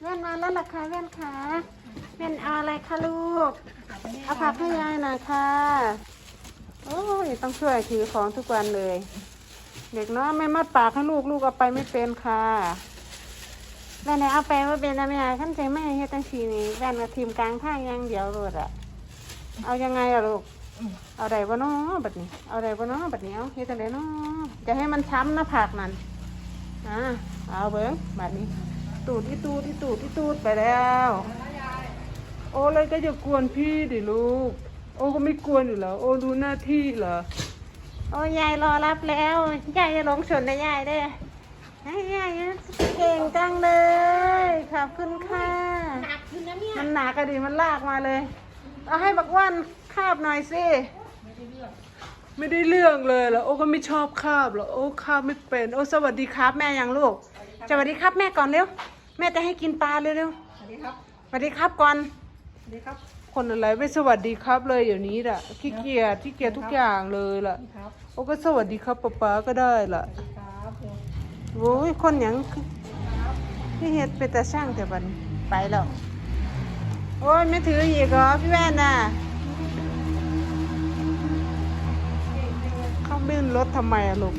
แว่นมาแล้วล่ะค่ะแว่นขาแว่นเอาอะไรคะลูก เอาผักให้ยายหน่อยค่ะ โอ้ยต้องช่วยถือของทุกวันเลย เด็กน้อยไม่มัดปากให้ลูกลูกเอาไปไม่เป็นค่ะแม่ไหนเอาไปว่าเป็นอะไรขั้นใจไม่ให้เฮตั้งทีนี้แว่นกับทีมกลางทางอยังเดียวรดอะเอายังไงอะลูก เอาได้บ่น้อแบัดนี้ เอาได้บ่น้อแบัดนี้เอาเฮ็ดจังไดน้อจะให้มันช้ำหน้าผากมันอ่าเอาเบิ้งแบัดนี้ ตูดที่ตูดที่ตูดที่ตูดไปแล้ว โอ้เลยก็จะกวนพี่ดิลูก โอ้ก็ไม่กวนอยู่แล้ว โอ้รู้หน้าที่เหรอ โอ้ยายรอรับแล้ว ยายจะลงชนนะยายได้ยายยายเก่งจังเลย ขอบคุณค่ะ หนักขึ้นนะเนี่ย มันหนักอะดิมันลากมาเลย เอาให้บักว่านคาบหน่อยสิ ไม่ได้เรื่องเลยเหรอ โอ้ก็ไม่ชอบคาบเหรอ โอ้คาบไม่เป็น โอ้สวัสดีครับแม่ยังลูก สวัสดีครับแม่ก่อนเร็ว แม่จะให้กินปลาเร็วสวัสดีครับ ๆสวัสดีครับก่อน สวัสดีครับ คนอะไรไม่สวัสดีครับเลยเดี๋ยวนี้ล่ะขี้เกียจขี้เกียจทุกอย่างเลยล่ะครับ โอ้ก็สวัสดีครับป๊าป๊าก็ได้ล่ะครับผมโว้ยคนหยังคือพี่เฮ็ดเป็นแต่ช่างแต่บัดนไปแล้ว โอ้ยไม่ถืออีกเหรอพี่แว่นน่ะเข้าบื้นรถทำไมอะลูก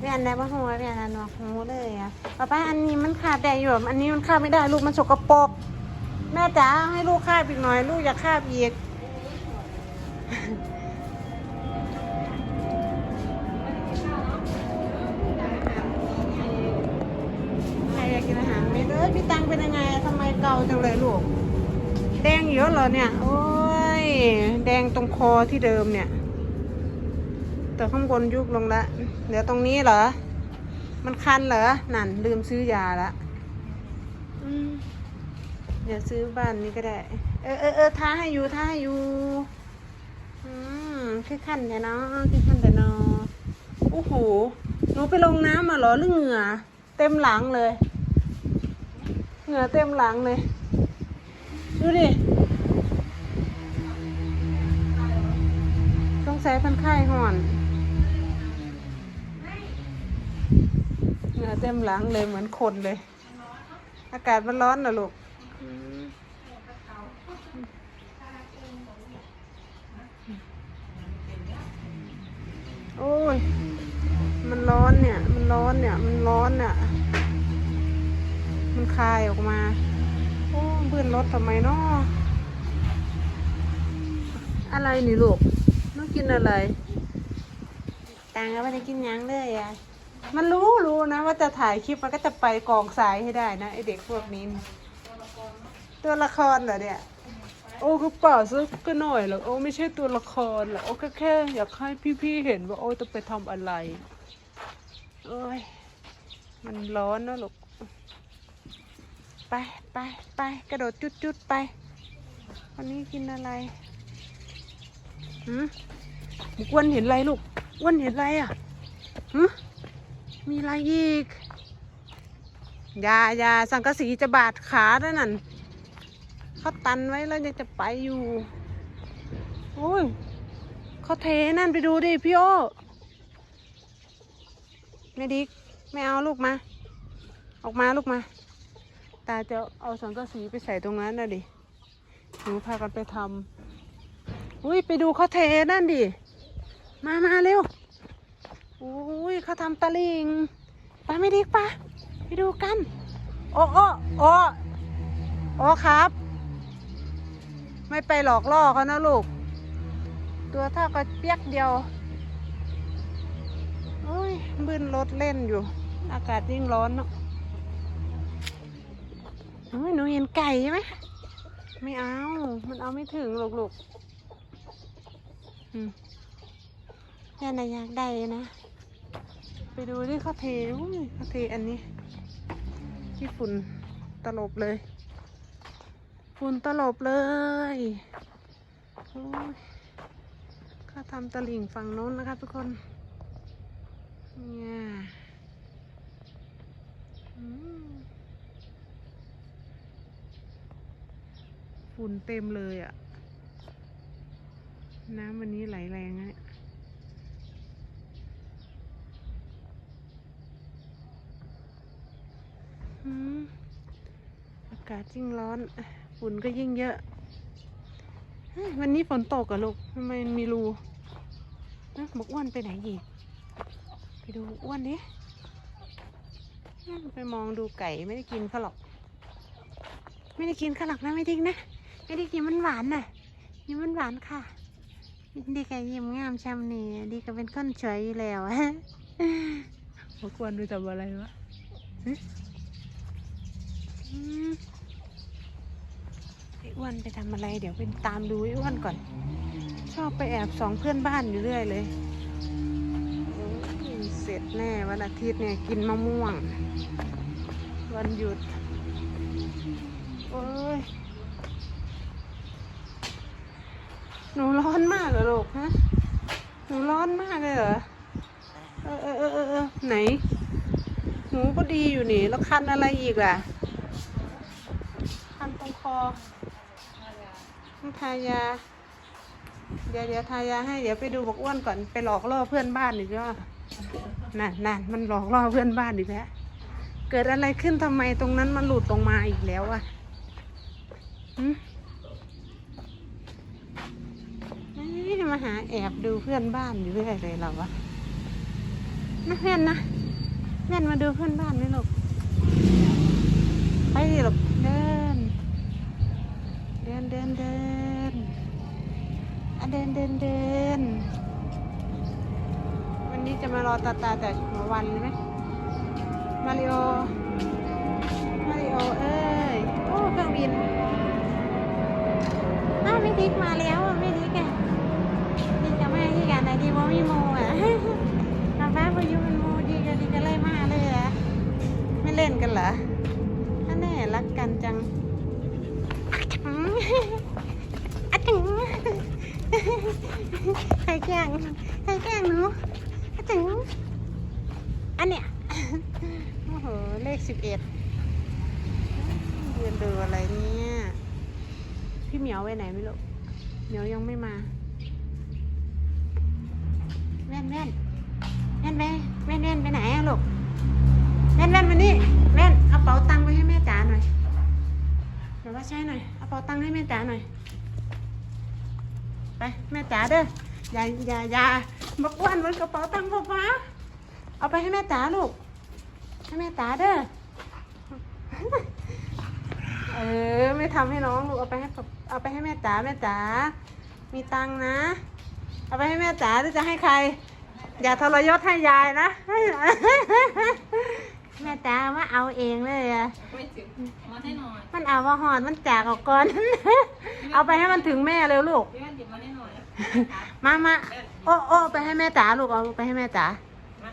แว่นได้ปะหัวแว่นอันหนวกหูเลยอะป้าป้าอันนี้มันขาดแต่อยู่อันนี้มันคาบไม่ได้ลูกมันสกปรกแม่จ๋าให้ลูกคาบอีกหน่อย ลูกอยากคาบอีกใครอยากกินอาหารไม่เลยพี่ตังเป็นยังไงทำไมเกาจังเลยลูก แดงเยอะเหรอเนี่ย โอ้ย แดงตรงคอที่เดิมเนี่ย แต่ข้างบนยุบลงละเดี๋ยวตรงนี้เหรอ มันคันเหรอ นั่น ลืมซื้อยาละอืมเดี๋ยวซื้อบ้านนี้ก็ได้ เออเออเออท้าให้อยู่ท้าให้อยู่ อืมคือขั้นแต่นาะคือขั้นแต่นาะโอ้โหหนูไปลงน้ำมาเหรอหรือเหงื่อ เต็มหลังเลย เหงื่อเต็มหลังเลย ดูดิสงสัยเพันไข้ห่อน เหงื่อเต็มหลังเลยเหมือนคนเลย อากาศมันร้อนนะลูกโอ้ย มันร้อนเนี่ย มันร้อนเนี่ย มันร้อนเนี่ย มันคายออกมา โอ้เบื่อนรถทำไมเนาะอะไรนี่ลูกน้องกินอะไร ตังก็ไม่ได้กินยังเลยอะ มันรู้รู้นะ ว่าจะถ่ายคลิปมันก็จะไปกองทรายให้ได้นะไอเด็กพวกนี้ ตัวละครเหรอเนี่ย โอ้ก็เปล่าสักก็หน่อยหรอกโอ้ไม่ใช่ตัวละครหรอกโอ้ก็แค่ อยากให้พี่ๆเห็นว่าโอ้จะไปทำอะไรโอ้ยมันร้อนนะลูกไปไปไปกระโดดจุดจุดๆไป วันนี้กินอะไรหืมกอ้วนเห็นอะไรลูกอ้วนเห็นอะไรอะหืม มีอะไรอีกอยาอยาสังกะสีจะบาดขาด้วยนั่นเขาตันไว้แล้วยังจะไปอยู่ โอ้ยเขาเทนั่นไปดูดิพี่โอไม่ดิกไม่เอาลูกมา ออกมาลูกมาตาจะเอาสังกะสีไปใส่ตรงนั้นน่ะดิหนูพากันไปทำอุ้ยไปดูเขาเทนั่นดิ มามาเร็ว อุ้ยเขาทำตะลิงไปไม่ดีปะไปดูกัน โอ้โอ้โอ้โอ้ครับ ไม่ไปหลอกล่อเขานะลูก ตัวเท่ากับเปียกเดียวโอ้ยบึนรถเล่นอยู่ อากาศยิ่งร้อนเนาะโอ้ยหนูเห็นไก่ใช่ไหมไม่เอา มันเอาไม่ถึงหรอกลูกอืมแค่ไหนอยากได้นะ ไปดูที่เขาเทอุ้ยเขาเทอันนี้ ที่ฝุ่นตลบเลย ฝุ่นตลบเลยโอ้ยเขาทำตลิ่งฝั่งโน้นนะครับทุกคนเนี่ยฝุ่นเต็มเลยอะ่ะ น้ำวันนี้ไหลแรงนะเนี่ยหืมากาศยิ่งร้อนฝุ่นก็ยิ่งเยอะเฮ้ยวันนี้ฝนตกอะลูกทำไมมันมีรูนะบอกอ้วนไปไหนอีก ไปดูอ้วนดิไปมองดูไก่ไม่ได้กินเขาหรอก ไม่ได้กินข้าวหรอกนะไม่ทิ้งนะ ไม่ได้กินมันหวานน่ะยิ้มมันหวานค่ะ ดีกับยิ้มงามช้ำนี่ดีกับเป็นคนสวยอยู่แล้วบอกอ้วนไปทำอะไรวะฮะ อ้วนไปทำอะไรเดี๋ยวเป็นตามดูไอ้อ้วนก่อน ชอบไปแอบสองเพื่อนบ้านอยู่เรื่อยเลยเสร็จแน่วันอาทิตย์เนี่ยกินมะม่วง วันหยุด โอ้ยหนูร้อนมากเหรอลูกฮะหนูร้อนมากเลยเหรอเออเออเออเออไหนหนูก็ดีอยู่นี่ แล้วคันอะไรอีกอะ คันตรงคอ ทายา เดี๋ยวเดี๋ยวทายาให้เดี๋ยวไปดูบอกอ้วนก่อนไปหลอกล่อเพื่อนบ้านอีกแล้วนั่นนั่นมันหลอกล่อเพื่อนบ้านอีกแล้วเกิดอะไรขึ้นทำไมตรงนั้นมันหลุดตรงมาอีกแล้วอะอ้ยมาหาแอบดูเพื่อนบ้านอยู่เรื่อยเลยเราวะนะเพื่อนนะเพื่อนมาดูเพื่อนบ้านไหมลูกไปดิลูก นเดินเดินอะเดินเดินเดิน วันนี้จะมารอตาตาแต่หัววันเลยไหมมาริโอ มาริโอเอ้ย โอ้เครื่องบิน อ้าวไม่ดิกมาแล้วอะไม่ดิกอะดิกับแม่ที่กันไหนดีว่ามีโมอะอาบ้าพายุมันโมดีกันดีกันเลยมาเลยเหรอไม่เล่นกันเหรอแน่รักกันจังอะจังอะจังใคร แกล้งใครแกล้งหนูอะจังอันเนี้ยโอ้โหเลขสิบเอ็ดเรียนดูอะไรเนี่ยพี่เหมียวไปไหนไม่รู้เหมียวยังไม่มาแว่นแว่นแว่นแว่นแว่นแว่นไปไหนอะลูกแว่นแว่นมานี่แว่นเอาเป๋าตังค์ไปให้แม่จ๋าหน่อยเดี๋ยวว่าใช้หน่อยเอาเป๋าตังค์ให้แม่จ๋าหน่อยไปแม่จ๋าเด้อ อย่าอย่าอย่าบักอ้วนบนกระเป๋าตังค์พ่อฟ้าเอาไปให้แม่จ๋าลูก ให้แม่ตาเด้อ เออ ไม่ทำให้น้องลูกเอาไปให้ปะเอาไปให้แม่จ๋าแม่จ๋ามีตังค์นะ เอาไปให้แม่จ๋าหรือจะให้ใคร อย่าทรยศให้ยายนะ แม่จ๋าเอามาเอาเองเลยอะไม่ถึงมาให้หน่อยมันเอาว่าหอนมันจากออกก่อน เอาไปให้มันถึงแม่เร็วลูกพี่แว่นหยิบ มาให้หน่อยมามาโอ้โอ้ไปให้แม่จ๋าลูกเอาไปให้แม่จ๋ามา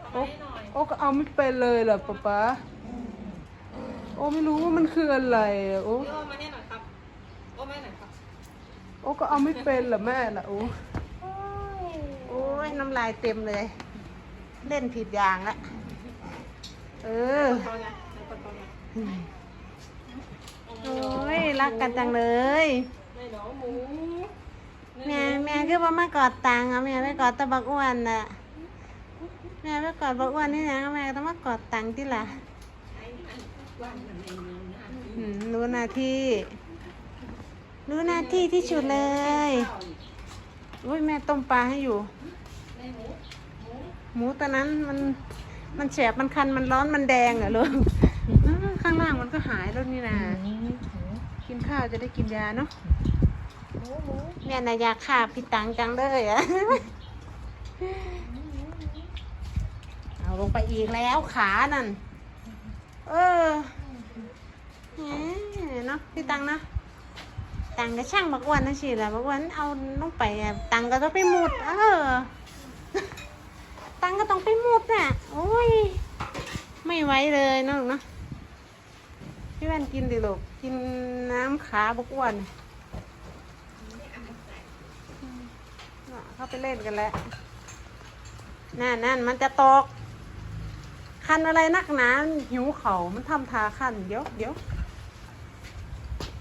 เอามาให้หน่อยโอ้ก็เอาไม่เป็นเลยเหรอป๊าป๊าโอ้ไม่รู้ว่ามันคืออะไรอะโอ้พี่โอ้มาให้หน่อยครับโอ้มาให้หน่อยครับโอ้ก็เอาไม่เป็นเหรอแม่ล่ะโอ้โอ้ยน้ำลายเต็มเลย เล่นผิดอย่างละเออตอนไงตอนตอนไงโอ้ยรักกันจังเลยไม่หรอหมู แม่แม่คือว่ามากอดตังอะแม่ไปกอดตะบักอ้วนน่ะแม่ไปกอดบักอ้วนนี่นะแม่ก็ต้องมากอดตังที่ล่ะอืมรู้หน้าที่ รู้หน้าที่ที่สุดเลยอุ้ยแม่ต้มปลาให้อยู่ หมูตอนนั้นมันมันแฉบมันคันมันร้อนมันแดงเหรอลูกอ้าวข้างล่างมันก็หายแล้วนี่นะกินข้าวจะได้กินยาเนาะ แม่น่ะอยากฆ่าพี่ตังจังเลยอะเอาลงไปอีกแล้วขานั่น เออเนาะพี่ตังเนาะตังก็ช่างบักวันนะสิแหละบักวันเอาลงไปตังก็ต้องไปหมุด เออ ตังก็ต้องไปหมุดน่ะโอ้ยไม่ไหวเลยนาะลูกเนาะพี่แว่นกินดิลูกกินน้ำขาบักอ้วนน่ะ เข้าไปเล่นกันแล้วนั่นนั่นมันจะตก คันอะไรนักหนาหิวเขามันทำทาคันเดี๋ยวเดี๋ยว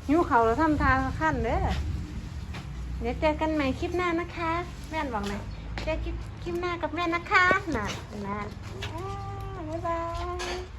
หิวเขาแล้วทำทาคันเด้อเดี๋ยวเจอกันใหม่คลิปหน้านะคะ แม่นบอกหน่อยเจอคลิปคลิปหน้ากับแม่นะคะน่ะน่ะอ่าบ๊ายบาย